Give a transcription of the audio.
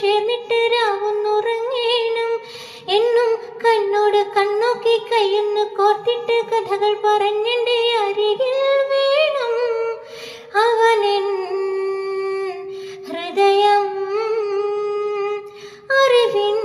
ചേർന്നിട്ടൊരാവുന്നുറങ്ങേണം. എന്നും കണ്ണോട് കണ്ണോക്കി കയ്യൊന്ന് കോർത്തിട്ട് കഥകൾ പറഞ്ഞെന്റെ അരികിൽ വേണം. അവനെൻ ഹൃദയം അറിവിൻ